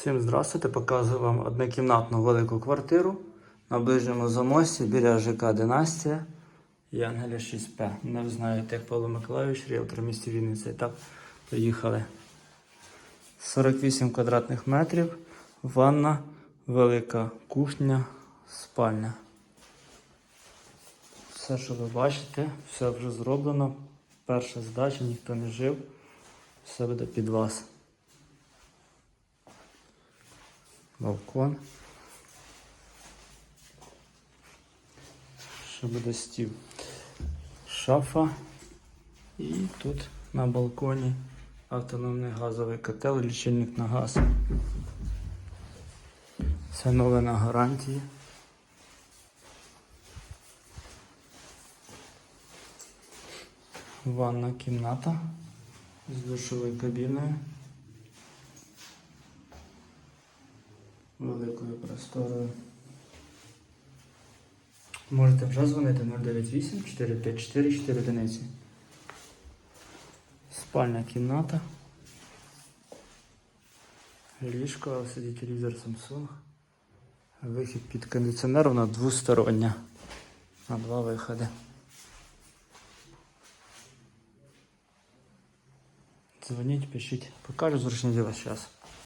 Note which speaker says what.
Speaker 1: Всім здравствуйте, показую вам однокімнатну велику квартиру на ближньому замості біля ЖК Династія Єнгеля 6П. Не знаєте, як Павло Миколайович, ріелтор місті Вінниця. І так, поїхали. 48 квадратних метрів, ванна, велика кухня, спальня. Все, що ви бачите, все вже зроблено. Перша здача, ніхто не жив. Все буде під вас. Балкон. Ще буде стіл. Шафа. І тут на балконі автономний газовий котел, лічильник на газ. Все нове на гарантії. Ванна кімната з душовою кабіною. Великою просторою. Можете вже дзвонити 098 454 4 одиниці. Спальня кімната. Ліжко, LCD телевізор Samsung. Вихід під кондиціонер, вона двостороння. На два виходи. Дзвоніть, пишіть. Покажу зручні діла зараз.